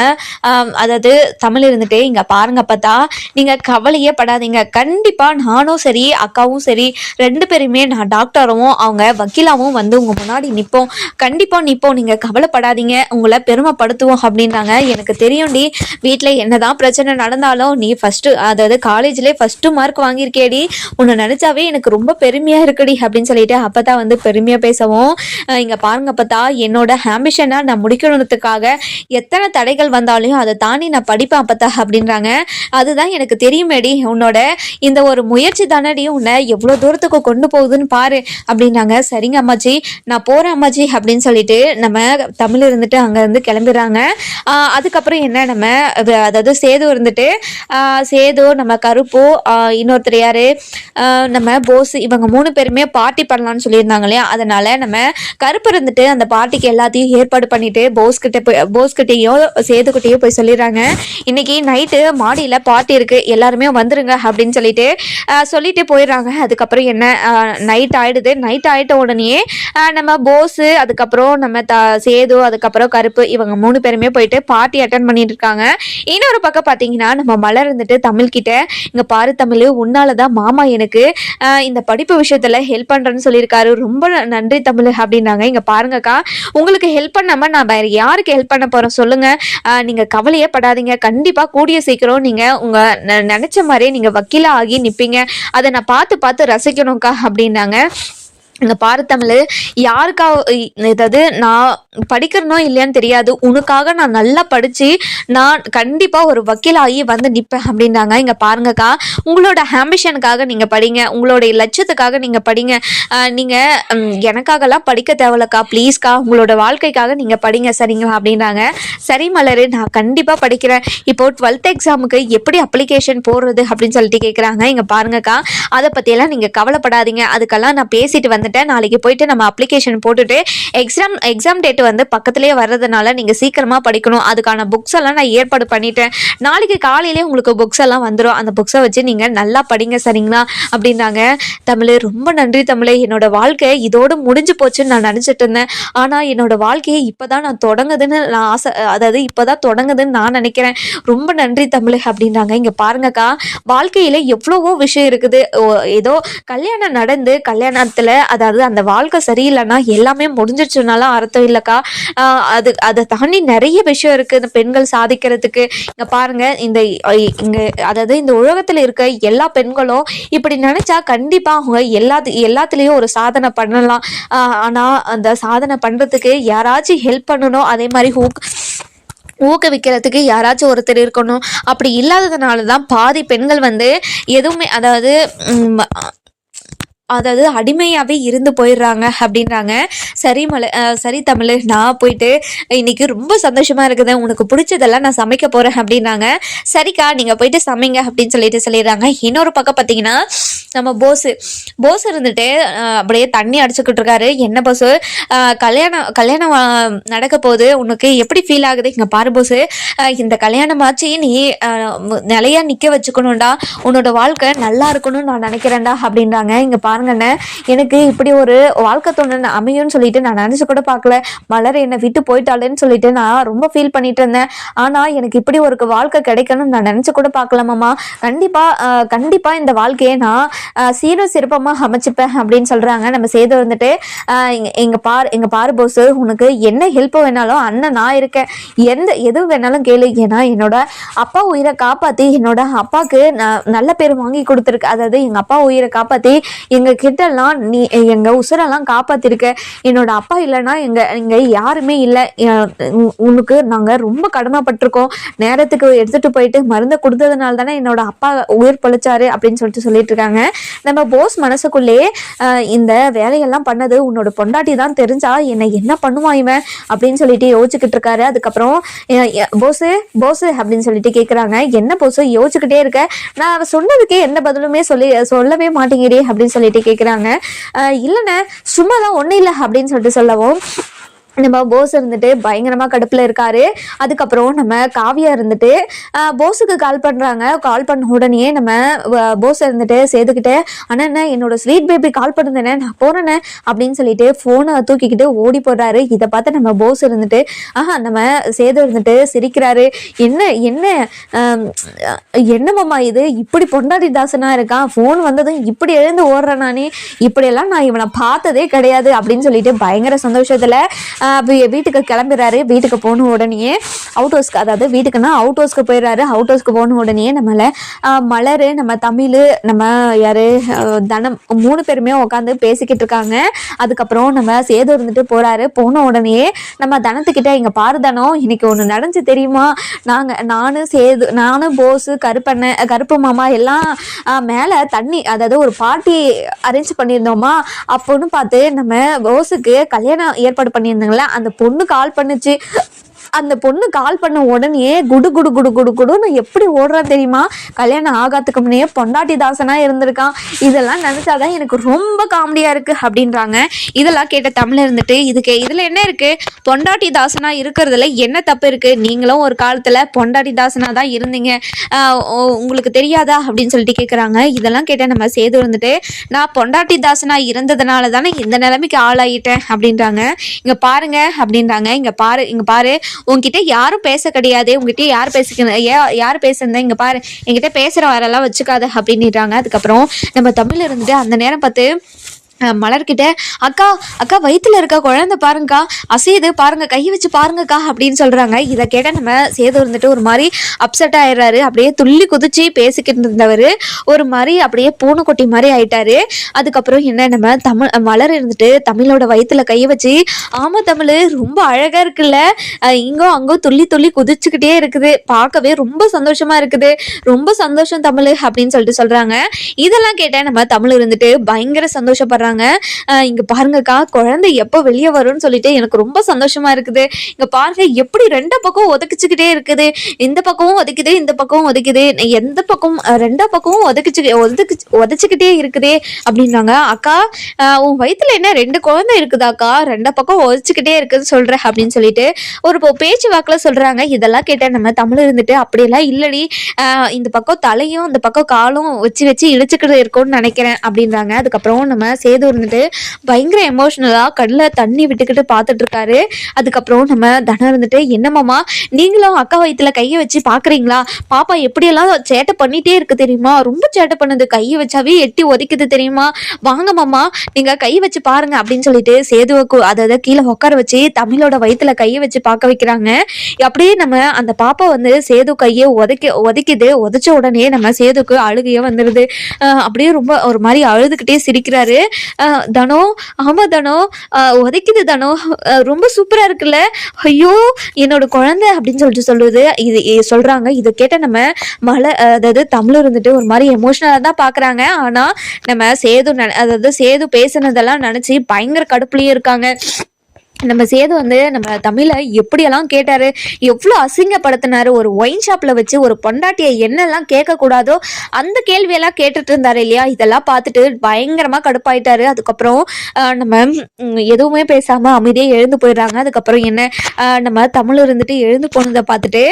அதாவது தமிழ் இருந்துட்டு இங்கே பாருங்க பார்த்தா நீங்கள் கவலையே படாதீங்க. கண்டிப்பாக நானும் சரி அக்காவும் சரி ரெண்டு பேருமே நான் டாக்டரும் அவங்க வக்கீலாவும் வந்து உங்கள் முன்னாடி நிற்போம் கண்டிப்பாக நிற்போம் நீங்கள் கவலைப்படாதீங்க. உங்களை பெருமைப்படுத்துவோம் அப்படின்றாங்க எனக்கு தெரியும்டி வீட்டில் என்னதான் பிரச்சனை நடந்தாலும் நீ ஃபஸ்ட்டு அதாவது காலேஜ்லேயே ஃபஸ்ட்டு மார்க் வாங்கியிருக்கேடி உன்னை நினச்சாவே எனக்கு ரொம்ப பெருமையாக இருக்குடி அப்படின்னு சொல்லிட்டு அப்போ தான் வந்து பெருமையாக பேசவும். இங்கே பாருங்க பார்த்தா என்னோட ஆம்பிஷனை நான் முடிக்கணுன்றதுக்காக எத்தனை தடைகள் வந்தாலும் அதை தாண்டி நான் படிப்பேன் அப்பத்தா அப்படின்றாங்க. அதுதான் எனக்கு தெரியுமேடி உன்னோட. இந்த ஒரு முயற்சி தானடி உன்னை எவ்வளோ தூரத்துக்கு கொண்டு போகுதுன்னு பாரு அப்படின்னாங்க சரிங்க அம்மாச்சி நான் போகிறேன் அம்மாச்சி அப்படின்னு சொல்லிட்டு நம்ம தமிழ் இருந்துட்டு அங்கேருந்து கிளம்பிடுறாங்க. அதுக்கப்புறம் என்ன நம்ம அது- அதாவது சேது இருந்துட்டு சேது நம்ம கருப்பு இன்னொருத்தர் யார்? நம்ம போஸ் இவங்க மூணு பேருமே பார்ட்டி பண்ணலாம்னு சொல்லியிருந்தாங்க இல்லையா? அதனால நம்ம கருப்பு இருந்துட்டு அந்த பார்ட்டிக்கு எல்லாத்தையும் ஏற்பாடு பண்ணிட்டு போஸ் கிட்ட போய் போஸ் கிட்டேயோ போய் சொல்லிடுறாங்க. இன்னைக்கு நைட்டு மாடியில் பார்ட்டி இருக்கு. எல்லாருமே வந்துருங்க அப்படின்னு சொல்லிட்டு சொல்லிட்டு போயிடுறாங்க. அதுக்கப்புறம் என்ன? நைட் ஆயிடுது. நைட் ஆயிட்ட உடனே நம்ம போஸு அதுக்கப்புறம் நம்ம த சேது அதுக்கப்புறம் கருப்பு இவங்க மூணு பேருமே போயிட்டு பார்ட்டி அட்டன் பண்ணிட்டு இருக்காங்க. இன்னொரு பக்கம் பார்த்தீங்கன்னா நம்ம மலர் இருந்துட்டு தமிழ் கிட்ட இங்க பாரு தமிழ் உன்னால தான் மாமா எனக்கு இந்த படிப்பு விஷயத்துல ஹெல்ப் பண்றேன்னு சொல்லியிருக்காரு. ரொம்ப நன்றி தமிழ் அப்படின்னாங்க. இங்க பாருங்கக்கா உங்களுக்கு ஹெல்ப் பண்ணாம நான் வேற யாருக்கு ஹெல்ப் பண்ண போறேன் சொல்லுங்க. நீங்கள் நீங்க கவலையே படாதீங்க. கண்டிப்பா கூடிய சீக்கிரம் நீங்க உங்க ந- நினைச்ச மாதிரியே நீங்க வக்கீலா ஆகி நிப்பீங்க. அதை நான் பார்த்து பார்த்து ரசிக்கணும்க்கா அப்படின்னாங்க. இந்த பாரத்தமிழ் யாருக்காக அதாவது நான் படிக்கிறனோ இல்லையான்னு தெரியாது. உனக்காக நான் நல்லா படித்து நான் கண்டிப்பாக ஒரு வக்கீலாகி வந்து நிற்பேன் அப்படின்றாங்க இங்கே பாருங்கக்கா உங்களோட ஆம்பிஷனுக்காக நீங்கள் படிங்க. உங்களுடைய லட்சத்துக்காக நீங்கள் படிங்க. நீங்கள் எனக்காகலாம் படிக்க தேவையில்லக்கா. ப்ளீஸ்க்கா உங்களோட வாழ்க்கைக்காக நீங்கள் படிங்க சரிங்களா அப்படின்றாங்க சரி மலரு நான் கண்டிப்பாக படிக்கிறேன். இப்போ டுவெல்த் எக்ஸாமுக்கு எப்படி அப்ளிகேஷன் போடுறது அப்படின்னு சொல்லிட்டு கேட்குறாங்க இங்கே பாருங்கக்கா அதை பற்றியெல்லாம் நீங்கள் கவலைப்படாதீங்க. அதுக்கெல்லாம் நான் பேசிட்டு வந்துட்டேன். நாளைக்கு போயிட்டு நம்ம அப்ளிகேஷன் போட்டுட்டு எக்ஸாம் எக்ஸாம் டேட் வந்து பக்கத்துலேயே வர்றதுனால நீங்கள் சீக்கிரமாக படிக்கணும். அதுக்கான புக்ஸ் எல்லாம் நான் ஏற்பாடு பண்ணிட்டேன். நாளைக்கு காலையிலே உங்களுக்கு புக்ஸ் எல்லாம் வந்துடும் அந்த புக்ஸை வச்சு நீங்கள் நல்லா படிங்க சரிங்களா? அப்படின்னாங்க. தமிழ் ரொம்ப நன்றி தமிழ். என்னோட வாழ்க்கை இதோடு முடிஞ்சு போச்சுன்னு நான் நினச்சிட்டு இருந்தேன். ஆனால் என்னோட வாழ்க்கையை இப்போ தான் நான் தொடங்குதுன்னு நான் ஆசை அதாவது இப்போ தான் தொடங்குதுன்னு நான் நினைக்கிறேன். ரொம்ப நன்றி தமிழ் அப்படின்றாங்க இங்கே பாருங்கக்கா. வாழ்க்கையில் எவ்வளவோ விஷயம் இருக்குது. ஓ, ஏதோ கல்யாணம் நடந்து கல்யாணத்தில் அதாவது அந்த வாழ்க்கை சரியில்லைன்னா எல்லாமே முடிஞ்சிருச்சுனாலும் அர்த்தம் இல்லைக்கா. அது அதை தாண்டி நிறைய விஷயம் இருக்குது இந்த பெண்கள் சாதிக்கிறதுக்கு. இங்கே பாருங்கள் இந்த இங்கே அதாவது இந்த உலகத்தில் இருக்க எல்லா பெண்களும் இப்படி நினச்சா கண்டிப்பாக அவங்க எல்லா எல்லாத்துலேயும் ஒரு சாதனை பண்ணலாம். ஆனால் அந்த சாதனை பண்ணுறதுக்கு யாராச்சும் ஹெல்ப் பண்ணணும். அதே மாதிரி ஊக் ஊக்குவிக்கிறதுக்கு யாராச்சும் ஒருத்தர் இருக்கணும். அப்படி இல்லாததுனால தான் பாதி பெண்கள் வந்து எதுவுமே அதாவது அதாவது அடிமையாகவே இருந்து போயிடுறாங்க அப்படின்றாங்க. சரி மலை சரி தமிழ் நான் போயிட்டு இன்னைக்கு ரொம்ப சந்தோஷமா இருக்குது. உனக்கு பிடிச்சதெல்லாம் நான் சமைக்க போறேன் அப்படின்னாங்க சரிக்கா நீங்க போயிட்டு சமைங்க அப்படின்னு சொல்லிட்டு சொல்லிடுறாங்க. இன்னொரு பக்கம் பார்த்தீங்கன்னா நம்ம போஸு போஸ் இருந்துட்டு அப்படியே தண்ணி அடிச்சுக்கிட்டு இருக்காரு. என்ன போஸு? கல்யாணம் கல்யாணம் நடக்க போகுது. உனக்கு எப்படி ஃபீல் ஆகுது? இங்கே பாரு போஸு. இந்த கல்யாணமாச்சு நீ நிலையா நிற்க வச்சுக்கணும்டா. உன்னோட வாழ்க்கை நல்லா இருக்கணும்னு நான் நினைக்கிறேன்டா அப்படின்றாங்க. இங்கே பாருங்கண்ணே. எனக்கு இப்படி ஒரு வாழ்க்கை துணை அமையும்னு சொல்லிட்டு நான் நினச்சி கூட பார்க்கல. மலர் என்னை விட்டு போயிட்டாளேன்னு சொல்லிட்டு நான் ரொம்ப ஃபீல் பண்ணிட்டு இருந்தேன். ஆனால் எனக்கு இப்படி ஒரு வாழ்க்கை கிடைக்கணும்னு நான் நினச்சி கூட பார்க்கலாமாம்மா கண்டிப்பாக கண்டிப்பாக இந்த வாழ்க்கையை நான் ஆஹ் சீரும் சிறப்பமாக அமைச்சுப்பேன் அப்படின்னு சொல்கிறாங்க நம்ம சேது வந்துட்டு எங்கள் எங்க பார் எங்க பாரு போஸ் உனக்கு என்ன ஹெல்ப் வேணாலும் அண்ணன் நான் இருக்கேன். எந்த எது வேணாலும் கேளு. ஏன்னா என்னோட அப்பா உயிரை காப்பாற்றி என்னோட அப்பாவுக்கு நான் நல்ல பேர் வாங்கி கொடுத்துருக்கு. அதாவது எங்கள் அப்பா உயிரை காப்பாற்றி எங்கள் எங்க கிட்டலாம் நீ எங்க உசுரெல்லாம் காப்பாத்திருக்க. என்னோட அப்பா இல்லைன்னா எங்க இங்க யாருமே இல்லை. உனக்கு நாங்க ரொம்ப கடமைப்பட்டிருக்கோம். நேரத்துக்கு எடுத்துட்டு போயிட்டு மருந்தை கொடுத்ததுனால தானே என்னோட அப்பா உயிர் பொழைச்சாரு அப்படின்னு சொல்லிட்டு சொல்லிட்டு இருக்காங்க நம்ம போஸ் மனசுக்குள்ளேயே இந்த வேலையெல்லாம் பண்ணது உன்னோட பொண்டாட்டி தான் தெரிஞ்சா என்னை என்ன பண்ணுவான் இவன் அப்படின்னு சொல்லிட்டு யோசிச்சுக்கிட்டு இருக்காரு அதுக்கப்புறம் போஸு போஸு அப்படின்னு சொல்லிட்டு கேட்குறாங்க என்ன போஸு யோசிச்சுக்கிட்டே இருக்க. நான் சொன்னதுக்கே எந்த பதிலுமே சொல்லி சொல்லவே மாட்டேங்கிறே அப்படின்னு சொல்லிட்டு கேட்குறாங்க இல்லைண்ணே சும்மா தான் ஒன்றும் இல்லை அப்படின்னு சொல்லிட்டு சொல்லவும். நம்ம போஸ் இருந்துட்டு பயங்கரமா கடுப்புல இருக்காரு. அதுக்கப்புறம் நம்ம காவியா இருந்துட்டு போஸுக்கு கால் பண்றாங்க. கால் பண்ண உடனே நம்ம போஸ் இருந்துட்டு சேர்த்துக்கிட்டு அண்ணா அண்ணா, என்னோட ஸ்வீட் பேபி கால் பண்ணுந்தேனே நான் போறேனே அப்படின்னு சொல்லிட்டு போனை தூக்கிக்கிட்டு ஓடி போடுறாரு இதை பார்த்து நம்ம போஸ் இருந்துட்டு ஆஹா நம்ம சேது இருந்துட்டு சிரிக்கிறாரு. என்ன என்ன ஆம், இது? இப்படி பொண்டாடி தாசனா இருக்கான் ஃபோன் வந்ததும் இப்படி எழுந்து ஓடுறேன் நானே. இப்படியெல்லாம் நான் இவனை பார்த்ததே கிடையாது அப்படின்னு சொல்லிட்டு பயங்கர சந்தோஷத்துல ஆஹ், வீட்டுக்கு கிளம்புறாரு. வீட்டுக்கு போன உடனே அவுட் ஹவுஸ்க்கு அதாவது வீட்டுக்குன்னா அவுட் ஹவுஸ்க்கு போயிடுறாரு. அவுட் ஹவுஸ்க்கு போன உடனே நம்மளை மலர் நம்ம தமிழ் நம்ம யாரு தனம் மூணு பேருமே உட்காந்து பேசிக்கிட்டு இருக்காங்க. அதுக்கப்புறம் நம்ம சேது இருந்துட்டு போறாரு. போன உடனே நம்ம தனத்துக்கிட்ட இங்கே பாரு தனம் இன்னைக்கு ஒன்று நடந்துச்சு தெரியுமா? நாங்க நானும் சேது நானும் போஸு கருப்பண்ண கருப்பு மாமா எல்லாம் மேலே தண்ணி அதாவது ஒரு பார்ட்டி அரேஞ்ச் பண்ணியிருந்தோமா? அப்போன்னு பார்த்து நம்ம போஸுக்கு கல்யாணம் ஏற்பாடு பண்ணியிருந்தாங்களே அந்த பொண்ணு கால் பண்ணுச்சு. அந்த பொண்ணு கால் பண்ண உடனே குடு குடு குடு குடு குடுன்னு எப்படி ஓடுறா தெரியுமா? கல்யாணம் ஆகாத்துக்கு முன்னே பொண்டாட்டி தாசனா இருந்திருக்கான். இதெல்லாம் நினைச்சாதான் எனக்கு ரொம்ப காமெடியா இருக்கு அப்படின்றாங்க. இதெல்லாம் கேட்ட தமிழ் இருந்துட்டு இதுக்கு இதுல என்ன இருக்கு? பொண்டாட்டி தாசனா இருக்கிறதுல என்ன தப்பு இருக்கு? நீங்களும் ஒரு காலத்துல பொண்டாட்டி தாசனா தான் இருந்தீங்க. உங்களுக்கு தெரியாதா? அப்படின்னு சொல்லிட்டு கேக்குறாங்க. இதெல்லாம் கேட்ட நம்ம சேது இருந்துட்டு நான் பொண்டாட்டி தாசனா இருந்ததுனால தானே இந்த நிலைமைக்கு ஆளாயிட்டேன் அப்படின்றாங்க. இங்க பாருங்க அப்படின்றாங்க. இங்க பாரு இங்க பாரு உன்கிட்ட யாரும் பேச கிடையாது உங்ககிட்ட யார் பேசிக்கணும் யார் பேசுறதா இங்க பாரு என்கிட்ட பேசுற வரலாம் வச்சுக்காத அப்படின்னுறாங்க. அதுக்கப்புறம் நம்ம தமிழ் இருந்துட்டு அந்த நேரம் பார்த்து மலர்கிட்ட அக்கா அக்கா வயிற்றுல இருக்க குழந்தை பாருங்கக்கா அசையுது பாருங்க கை வச்சு பாருங்கக்கா அப்படின்னு சொல்றாங்க. இதை கேட்ட நம்ம சேது இருந்துட்டு ஒரு மாதிரி அப்செட் ஆயிடுறாரு. அப்படியே துள்ளி குதிச்சு பேசிக்கிட்டு இருந்தவர் ஒரு மாதிரி அப்படியே பூனைக்குட்டி மாதிரி ஆயிட்டாரு. அதுக்கப்புறம் என்ன நம்ம தமிழ் மலர் இருந்துட்டு தமிழோட வயிற்றுல கை வச்சு ஆமா தமிழ் ரொம்ப அழகா இருக்குல்ல இங்கோ அங்கோ துள்ளி துள்ளி குதிச்சுக்கிட்டே இருக்குது. பார்க்கவே ரொம்ப சந்தோஷமா இருக்குது. ரொம்ப சந்தோஷம் தமிழ் அப்படின்னு சொல்லிட்டு சொல்றாங்க. இதெல்லாம் கேட்ட நம்ம தமிழ் இருந்துட்டு பயங்கர சந்தோஷப்படுறாங்க. சொல்கிறாங்க இங்க பாருங்கக்கா குழந்தை எப்போ வெளியே வரும்னு சொல்லிட்டு எனக்கு ரொம்ப சந்தோஷமா இருக்குது. இங்க பாருங்க எப்படி ரெண்டு பக்கம் ஒதுக்கிச்சுக்கிட்டே இருக்குது. இந்த பக்கமும் ஒதுக்குது இந்த பக்கமும் ஒதுக்குது. எந்த பக்கம் ரெண்டு ரெண்டா பக்கமும் ஒதுக்கிச்சு ஒதுக்கு ஒதைச்சுக்கிட்டே இருக்குதே அப்படின்னாங்க. அக்கா உன் வயித்துல என்ன ரெண்டு குழந்தை இருக்குதாக்கா? ரெண்டு பக்கம் ஒதைச்சுக்கிட்டே இருக்குதுன்னு சொல்கிற அப்படின்னு சொல்லிட்டு ஒரு இப்போ பேச்சு வாக்குல சொல்றாங்க. இதெல்லாம் கேட்டால் நம்ம தமிழ் இருந்துட்டு அப்படியெல்லாம் இல்லடி. இந்த பக்கம் தலையும் இந்த பக்கம் காலும் வச்சு வச்சு இழிச்சுக்கிட்டு இருக்கும்னு நினைக்கிறேன் அப்படின்றாங்க. அதுக்கப்புறம் நம்ம சேது இருந்துட்டு பயங்கர எமோஷனலா கடல தண்ணி விட்டுக்கிட்டு பார்த்துட்டு இருக்காரு அதுக்கப்புறம் நம்ம தனம் இருந்துட்டு என்னமாமா நீங்களும் அக்கா வயிற்றுல கையை வச்சு பாக்குறீங்களா? பாப்பா எப்படியெல்லாம் சேட்டை பண்ணிட்டே இருக்கு தெரியுமா? ரொம்ப சேட்டை பண்ணுது. கையை வச்சாவே எட்டி உதைக்குது தெரியுமா? வாங்க மாமா நீங்க கை வச்சு பாருங்க அப்படின்னு சொல்லிட்டு சேதுவுக்கு கு- அதாவது கீழே உட்கார வச்சு தமிழோட வயிற்றுல கையை வச்சு பார்க்க வைக்கிறாங்க. அப்படியே நம்ம அந்த பாப்பா வந்து சேது கையை உதைக்க உதைக்குது உதைச்ச உடனே நம்ம சேதுக்கு அழுகையே வந்துடுது அப்படியே ரொம்ப ஒரு மாதிரி அழுதுகிட்டே சிரிக்கிறாரு. தனோ ஆமா தனோ. உதைக்குது தனோ. அஹ் ரொம்ப சூப்பரா இருக்குல்ல? ஐயோ என்னோட குழந்தை அப்படின்னு சொல்லிட்டு சொல்லுது இது சொல்றாங்க. இதை கேட்ட நம்ம மலை அதாவது தமிழ் இருந்துட்டு ஒரு மாதிரி எமோஷனலா தான் பாக்குறாங்க. ஆனா நம்ம சேது அதாவது சேது பேசுனதெல்லாம் நினைச்சு பயங்கர கடுப்புலயே இருக்காங்க. நம்ம சேது வந்து நம்ம தமிழை எப்படியெல்லாம் கேட்டாரு எவ்வளோ அசிங்கப்படுத்தினாரு ஒரு ஒயின் ஷாப்பில் வச்சு ஒரு பொண்டாட்டியை என்னெல்லாம் கேட்கக்கூடாதோ அந்த கேள்வியெல்லாம் கேட்டுட்டு இருந்தாரு இல்லையா? இதெல்லாம் பார்த்துட்டு பயங்கரமாக கடுப்பாயிட்டாரு. அதுக்கப்புறம் நம்ம எதுவுமே பேசாமல் அமைதியாக எழுந்து போயிடுறாங்க. அதுக்கப்புறம் என்ன நம்ம தமிழ் இருந்துட்டு எழுந்து போனதை பார்த்துட்டு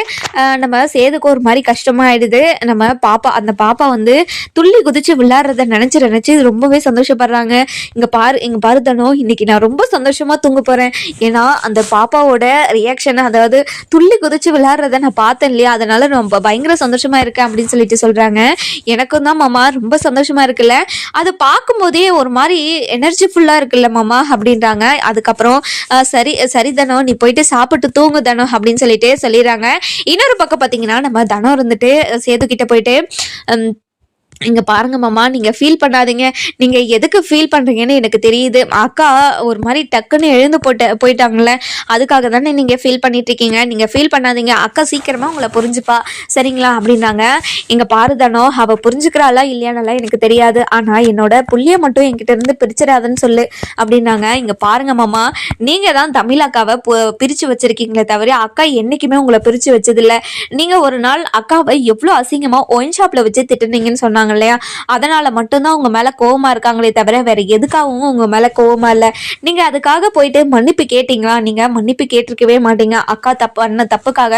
நம்ம சேதுக்கு ஒரு மாதிரி கஷ்டமாயிடுது நம்ம பாப்பா அந்த பாப்பா வந்து துள்ளி குதிச்சு விளையாடுறத நினச்சி நினச்சி ரொம்பவே சந்தோஷப்படுறாங்க. இங்கே பாரு இங்கே பாரு தனோ இன்னைக்கு நான் ரொம்ப சந்தோஷமாக தூங்க போகிறேன் ஏன்னா அந்த பாப்பாவோட ரியாக்ஷன் அதாவது துள்ளி குதிச்சு விளையாடுறத நான் பார்த்தேன் இல்லையா? அதனால ரொம்ப பயங்கர சந்தோஷமா இருக்கேன் அப்படின்னு சொல்லிட்டு சொல்றாங்க. எனக்கும் தான் மாமா ரொம்ப சந்தோஷமா இருக்குல்ல? அது பார்க்கும்போதே ஒரு மாதிரி எனர்ஜி ஃபுல்லா இருக்குல்ல மாமா? அப்படின்றாங்க. அதுக்கப்புறம் சரி சரி தனம் நீ போயிட்டு சாப்பிட்டு தூங்கு தனம் அப்படின்னு சொல்லிட்டு சொல்லிடுறாங்க. இன்னொரு பக்கம் பார்த்தீங்கன்னா நம்ம தனம் இருந்துட்டு சேது கிட்ட போயிட்டு இங்கே பாருங்க மாமா நீங்கள் ஃபீல் பண்ணாதீங்க. நீங்கள் எதுக்கு ஃபீல் பண்ணுறீங்கன்னு எனக்கு தெரியுது. அக்கா ஒரு மாதிரி டக்குன்னு எழுந்து போட்டு போயிட்டாங்கள அதுக்காக தானே நீங்கள் ஃபீல் பண்ணிகிட்ருக்கீங்க நீங்கள் ஃபீல் பண்ணாதீங்க. அக்கா சீக்கிரமாக உங்களை புரிஞ்சுப்பா. சரிங்களா? அப்படின்னாங்க. இங்கே பாருதானோ அவள் புரிஞ்சுக்கிறாளா இல்லையானலாம் எனக்கு தெரியாது. ஆனால் என்னோட புள்ளியை மட்டும் என்கிட்ட இருந்து பிரிச்சிடாதுன்னு சொல்லு அப்படின்னாங்க. இங்கே பாருங்க மாமா நீங்கள் தான் தமிழ் அக்காவை பு- பிரிச்சு வச்சிருக்கீங்களே தவிர அக்கா என்றைக்குமே உங்களை பிரித்து வச்சதில்ல. நீங்கள் ஒரு நாள் அக்காவை எவ்வளோ அசிங்கமாக ஒயின் ஷாப்பில் வச்சு திட்டுனீங்கன்னு சொன்னாங்க. இல்லையா? அதனால மட்டும்தான் உங்க மேல கோவமா இருக்காங்களே தவிர வேற எதுக்காகவும் உங்க மேல கோவமா இல்ல. நீங்க அதுக்காக போயிட்டு மன்னிப்பு கேட்டீங்களா? நீங்க மன்னிப்பு கேட்டிருக்கவே மாட்டீங்க. அக்கா தப்பு அண்ணன் தப்புக்காக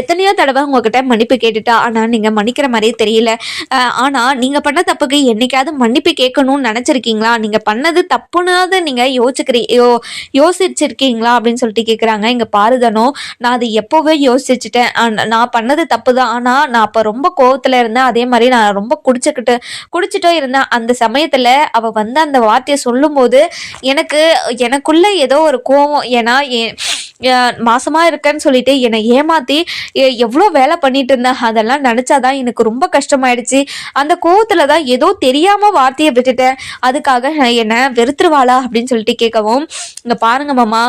எத்தனையோ தடவை உங்ககிட்ட மன்னிப்பு கேட்டுட்டா. ஆனா நீங்க மன்னிக்கிற மாதிரியே தெரியல. ஆனா நீங்க பண்ண தப்புக்கு என்னைக்காவது மன்னிப்பு கேட்கணும்னு நினைச்சிருக்கீங்களா? நீங்க பண்ணது தப்புனாவது நீங்க யோசிக்கிறீ யோ யோசிச்சிருக்கீங்களா? அப்படின்னு சொல்லிட்டு கேட்குறாங்க இங்க பாருதனோ நான் அது எப்போவே யோசிச்சுட்டேன். நான் பண்ணது தப்பு தான் ஆனால் நான் அப்போ ரொம்ப கோவத்துல இருந்தேன். அதே மாதிரி நான் ரொம்ப குடிச்சுக்கிட்டு குடிச்சிட்டோ இருந்தேன் அந்த சமயத்தில் அவள் வந்து அந்த வார்த்தையை சொல்லும்போது எனக்கு எனக்குள்ள ஏதோ ஒரு கோவம். ஏன்னா என் இருக்கேன்னு சொல்லிட்டு என்னை ஏமாத்தி எவ்வளோ வேலை பண்ணிட்டு இருந்தேன். அதெல்லாம் நினச்சாதான் எனக்கு ரொம்ப கஷ்டமாயிடுச்சு. அந்த கோவத்தில் தான் ஏதோ தெரியாமல் வார்த்தையை விட்டுட்டேன். அதுக்காக என்னை வெறுத்துருவாளா அப்படின்னு சொல்லிட்டு கேட்கவும் இங்கே பாருங்க மாமா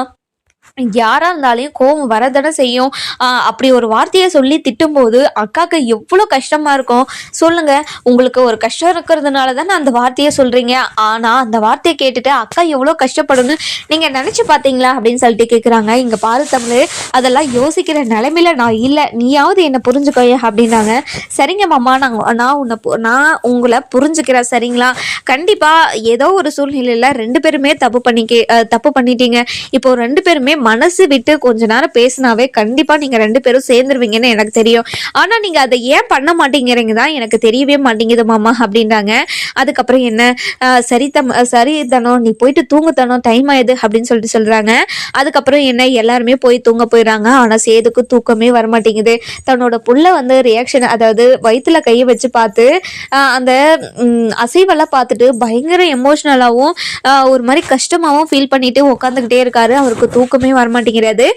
யாரா இருந்தாலையும் கோவம் வரதானே செய்யும். ஆஹ் அப்படி ஒரு வார்த்தையை சொல்லி திட்டும்போது அக்காக்கு எவ்வளோ கஷ்டமா இருக்கும். சொல்லுங்க உங்களுக்கு ஒரு கஷ்டம் இருக்கிறதுனால தானே அந்த வார்த்தையை சொல்றீங்க. ஆனா அந்த வார்த்தையை கேட்டுட்டு அக்கா எவ்வளோ கஷ்டப்படும்னு நீங்க நினைச்சு பார்த்தீங்களா அப்படின்னு சொல்லிட்டு கேட்குறாங்க இங்கே பாரு தமிழ் அதெல்லாம் யோசிக்கிற நிலைமையில நான் இல்லை. நீயாவது என்னை புரிஞ்சுக்கோய அப்படின்னாங்க. சரிங்க மாமா நான் நான் உன்னை பு- நான் உங்களை புரிஞ்சுக்கிறேன். சரிங்களா? கண்டிப்பா ஏதோ ஒரு சூழ்நிலையில ரெண்டு பேருமே தப்பு பண்ணிக்க தப்பு பண்ணிட்டீங்க. இப்போ ரெண்டு பேருமே மனசு விட்டு கொஞ்ச நேரம் பேசினாவே கண்டிப்பா நீங்க ரெண்டு பேரும் சேர்ந்துருவீங்கன்னு எனக்கு தெரியும். ஆனா நீங்க அதை ஏன் பண்ண மாட்டேங்கிறீங்க தான் எனக்கு தெரியவே மாட்டேங்குது மாமா அப்படின்றாங்க. அதுக்கப்புறம் என்ன? சரி தம் சரி தனோ நீ போயிட்டு தூங்கு தனோ டைம் ஆயிடுது அப்படின்னு சொல்லிட்டு சொல்றாங்க. அதுக்கப்புறம் என்ன? எல்லாருமே போய் தூங்க போயிடுறாங்க. ஆனா சேதுக்கு தூக்கமே வரமாட்டேங்குது. தன்னோட புள்ள வந்து ரியாக்ஷன் அதாவது வயிற்றுல கையை வச்சு பார்த்து அந்த அசைவெல்லாம் பார்த்துட்டு பயங்கர எமோஷ்னலாகவும் ஒரு மாதிரி கஷ்டமாகவும் ஃபீல் பண்ணிட்டு உட்காந்துக்கிட்டே இருக்காரு. அவருக்கு தூக்கம் வரமாட்டேங்கிறது.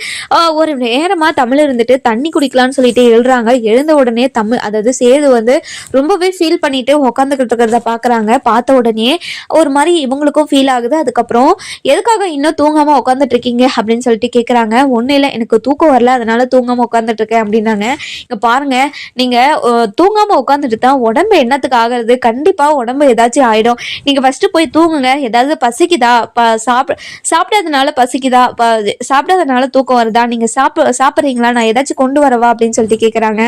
ஒரு நேரமாக தமிழ் இருந்துட்டு தண்ணி குடிக்கலாம்னு சொல்லிட்டு எழுறாங்க. எழுந்த உடனே தமிழ் அதாவது சேது வந்து ரொம்பவே ஃபீல் பண்ணிட்டு உட்காந்துக்கிட்டு இருக்கிறத பார்க்குறாங்க பார்த்த உடனே ஒரு மாதிரி இவங்களுக்கும் ஃபீல் ஆகுது. அதுக்கப்புறம் எதுக்காக இன்னும் தூங்காமல் உட்காந்துட்டு இருக்கீங்க அப்படின்னு சொல்லிட்டு கேட்குறாங்க ஒன்றும் இல்லை எனக்கு தூக்கம் வரல அதனால தூங்காமல் உட்காந்துட்டு இருக்கேன் அப்படின்னாங்க. இங்கே பாருங்க நீங்கள் தூங்காமல் உட்காந்துட்டு தான் உடம்பு என்னத்துக்கு ஆகிறது? கண்டிப்பாக உடம்பு ஏதாச்சும் ஆயிடும். நீங்கள் ஃபஸ்ட்டு போய் தூங்குங்க. ஏதாவது பசிக்குதா? ப சாப்பிட சாப்பிடாதனால பசிக்குதா? ப- சாப்பிடாதனால தூக்கம் வருதா? நீங்க சாப்பிட சாப்பிட்றீங்களா? நான் ஏதாச்சும் கொண்டு வரவா? அப்படின்னு சொல்லிட்டு கேட்குறாங்க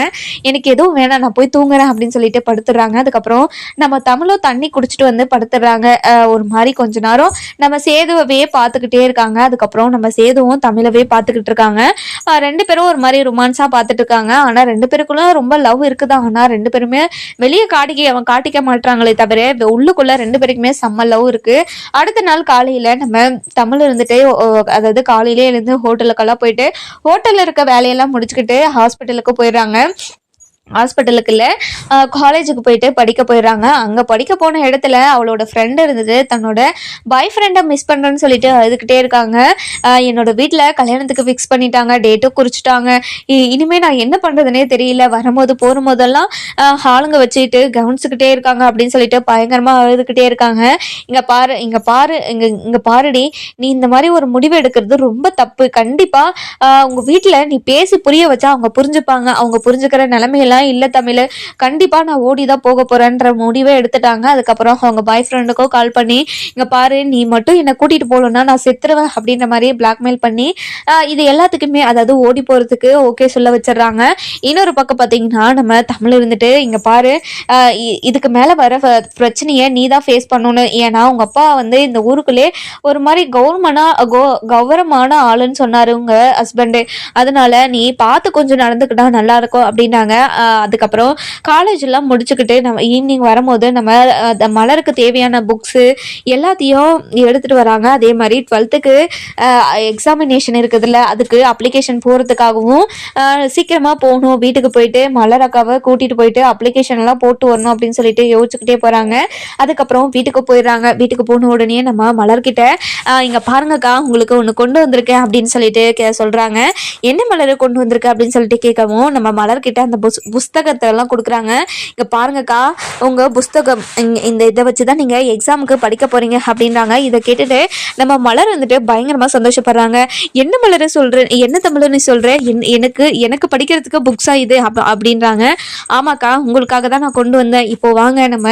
எனக்கு எதுவும் வேணாம் நான் போய் தூங்குறேன் அப்படின்னு சொல்லிட்டு படுத்துடுறாங்க. அதுக்கப்புறம் நம்ம தமிழும் தண்ணி குடிச்சிட்டு வந்து படுத்துடுறாங்க. ஒரு மாதிரி கொஞ்ச நேரம் நம்ம சேதுவவே பார்த்துக்கிட்டே இருக்காங்க. அதுக்கப்புறம் நம்ம சேதுவும் தமிழவே பார்த்துக்கிட்டு இருக்காங்க. ரெண்டு பேரும் ஒரு மாதிரி ரொமான்ஸாக பார்த்துட்டு இருக்காங்க. ஆனால் ரெண்டு பேருக்குள்ள ரொம்ப லவ் இருக்குதான். ஆனால் ரெண்டு பேருமே வெளியே காட்டிக்க அவன் காட்டிக்க மாட்டாங்களே தவிர உள்ளுக்குள்ளே ரெண்டு பேருக்குமே செம்ம லவ் இருக்குது அடுத்த நாள் காலையில் நம்ம தமிழ் இருந்துட்டு அதாவது காலையில் எழுந்து ஹோட்டலுக்கெல்லாம் போயிட்டு ஹோட்டல்ல இருக்க வேலையெல்லாம் முடிச்சுக்கிட்டு ஹாஸ்பிட்டலுக்கு போயிடுறாங்க. ஹாஸ்பிட்டலுக்கு இல்லை காலேஜுக்கு போயிட்டு படிக்க போயிடுறாங்க. அங்கே படிக்க போன இடத்துல அவளோட ஃப்ரெண்டு இருந்தது. தன்னோட பாய் ஃப்ரெண்டை மிஸ் பண்ணுறேன்னு சொல்லிட்டு அழுதுகிட்டே இருக்காங்க. என்னோட வீட்டில் கல்யாணத்துக்கு ஃபிக்ஸ் பண்ணிட்டாங்க. டேட்டும் குறிச்சிட்டாங்க. இ- நான் என்ன பண்ணுறதுனே தெரியல. வரும்போது போகும்போதெல்லாம் ஹாலுங்க ஆளுங்க வச்சுக்கிட்டு கவனிச்சுக்கிட்டே இருக்காங்க அப்படின்னு சொல்லிட்டு பயங்கரமாக அழுதுகிட்டே இருக்காங்க. இங்கே பாரு இங்கே பாரு இங்கே இங்கே பாருடி. நீ இந்த மாதிரி ஒரு முடிவு எடுக்கிறது ரொம்ப தப்பு. கண்டிப்பாக உங்கள் வீட்டில் நீ பேசி புரிய வச்சா அவங்க புரிஞ்சுப்பாங்க. அவங்க புரிஞ்சுக்கிற நிலமையெல்லாம் இல்லை தமிழ்? கண்டிப்பாக நான் ஓடி தான் போக போகிறேன்ற முடிவை எடுத்துட்டாங்க. அதுக்கப்புறம் அவங்க பாய் ஃப்ரெண்டுக்கோ கால் பண்ணி இங்கே பாரு நீ மட்டும் என்னை கூட்டிகிட்டு போகணுன்னா நான் செத்துருவேன் அப்படின்ற மாதிரி பிளாக்மெயில் பண்ணி இது எல்லாத்துக்குமே அதாவது ஓடி போகிறதுக்கு ஓகே சொல்ல வச்சிடுறாங்க. இன்னொரு பக்கம் பார்த்தீங்கன்னா நம்ம தமிழ் இருந்துட்டு இங்கே பாரு இ- இதுக்கு மேலே வர பிரச்சனையை நீ தான் ஃபேஸ் பண்ணணும். ஏன்னா உங்க அப்பா வந்து இந்த ஊருக்குள்ளே ஒரு மாதிரி கௌரவமான கோ கௌரவமான ஆளுன்னு சொன்னாரு உங்க ஹஸ்பண்டு அதனால நீ பார்த்து கொஞ்சம் நடந்துக்கிட்டா நல்லா இருக்கும் அப்படின்னாங்க. அதுக்கப்புறம் காலேஜெல்லாம் முடிச்சுக்கிட்டு நம்ம ஈவினிங் வரும்போது நம்ம மலருக்கு தேவையான புக்ஸு எல்லாத்தையும் எடுத்துட்டு வராங்க. அதே மாதிரி டுவெல்த்துக்கு எக்ஸாமினேஷன் இருக்குதுல்ல அதுக்கு அப்ளிகேஷன் போகிறதுக்காகவும் சீக்கிரமாக போகணும். வீட்டுக்கு போயிட்டு மலர் அக்காவை கூட்டிகிட்டு போயிட்டு அப்ளிகேஷன் எல்லாம் போட்டு வரணும் அப்படின்னு சொல்லிட்டு யோசிச்சுக்கிட்டே போகிறாங்க அதுக்கப்புறம் வீட்டுக்கு போயிடுறாங்க. வீட்டுக்கு போன உடனே நம்ம மலர்கிட்ட இங்கே பாருங்கக்கா உங்களுக்கு ஒன்று கொண்டு வந்திருக்கேன் அப்படின்னு சொல்லிட்டு கே சொல்கிறாங்க என்ன மலர் கொண்டு வந்திருக்கு அப்படின்னு சொல்லிட்டு கேட்கவும் நம்ம மலர்கிட்ட அந்த புக்ஸ் புஸ்தகத்தை எல்லாம் கொடுக்குறாங்க. இங்கே பாருங்கக்கா உங்கள் புஸ்தகம் இந்த இதை வச்சு தான் நீங்கள் எக்ஸாமுக்கு படிக்க போகிறீங்க அப்படின்றாங்க. இதை கேட்டுட்டு நம்ம மலர் வந்துட்டு பயங்கரமாக சந்தோஷப்படுறாங்க. என்ன மலர் சொல்கிற என்ன தமிழர்னு நீ சொல்கிற என் எனக்கு எனக்கு படிக்கிறதுக்கு புக்ஸாக இது? அப் அப்படின்றாங்க. ஆமாக்கா உங்களுக்காக தான் நான் கொண்டு வந்தேன். இப்போ வாங்க நம்ம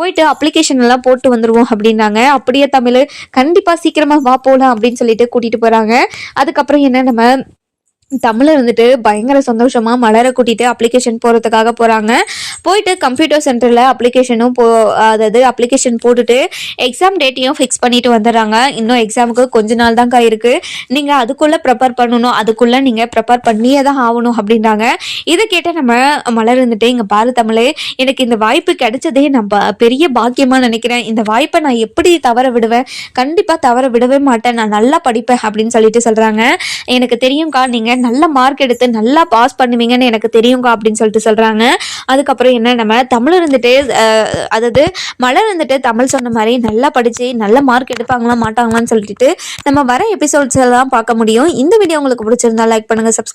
போயிட்டு அப்ளிகேஷன் எல்லாம் போட்டு வந்துடுவோம் அப்படின்னாங்க அப்படியே தமிழ் கண்டிப்பாக சீக்கிரமாக வா போகலாம் அப்படின்னு சொல்லிட்டு கூட்டிகிட்டு போகிறாங்க அதுக்கப்புறம் என்ன நம்ம தமிழ் வந்துட்டு பயங்கர சந்தோஷமா மலரை கூட்டிட்டு அப்ளிகேஷன் போகிறதுக்காக போகிறாங்க போயிட்டு கம்ப்யூட்டர் சென்டரில் அப்ளிகேஷனும் போ அதாவது அப்ளிகேஷன் போட்டுட்டு எக்ஸாம் டேட்டையும் ஃபிக்ஸ் பண்ணிட்டு வந்துடுறாங்க. இன்னும் எக்ஸாமுக்கு கொஞ்ச நாள் தான்க்கா இருக்குது நீங்கள் அதுக்குள்ளே ப்ரிப்பேர் பண்ணணும். அதுக்குள்ளே நீங்கள் ப்ரிப்பேர் பண்ணியே தான் ஆகணும் அப்படின்றாங்க. இதை கேட்ட நம்ம மலர் இருந்துட்டு இங்கே பாரு தமிழே எனக்கு இந்த வாய்ப்பு கிடைச்சதே நான் பெரிய பாக்கியமாக நினைக்கிறேன். இந்த வாய்ப்பை நான் எப்படி தவற விடுவேன்? கண்டிப்பாக தவற விடவே மாட்டேன். நான் நல்லா படிப்பேன் அப்படின்னு சொல்லிட்டு சொல்கிறாங்க எனக்கு தெரியும்க்கா நீங்கள் நல்ல மார்க் எடுத்து நல்லா பாஸ் பண்ணுவீங்கன்னு எனக்கு தெரியும்க்கா அப்படின்னு சொல்லிட்டு சொல்கிறாங்க அதுக்கப்புறம் என்ன நம்ம தமிழ் இருந்துட்டு அதாவது மலர் இருந்துட்டு தமிழ் சொன்ன மாதிரி நல்லா படித்து நல்ல மார்க் எடுப்பாங்களா மாட்டாங்களான்னு சொல்லிட்டு நம்ம வர எபிசோட்ஸ் எல்லாம் பார்க்க முடியும். இந்த வீடியோ உங்களுக்கு பிடிச்சிருந்தா லைக் பண்ணுங்கள் சப்ஸ்கிரைப்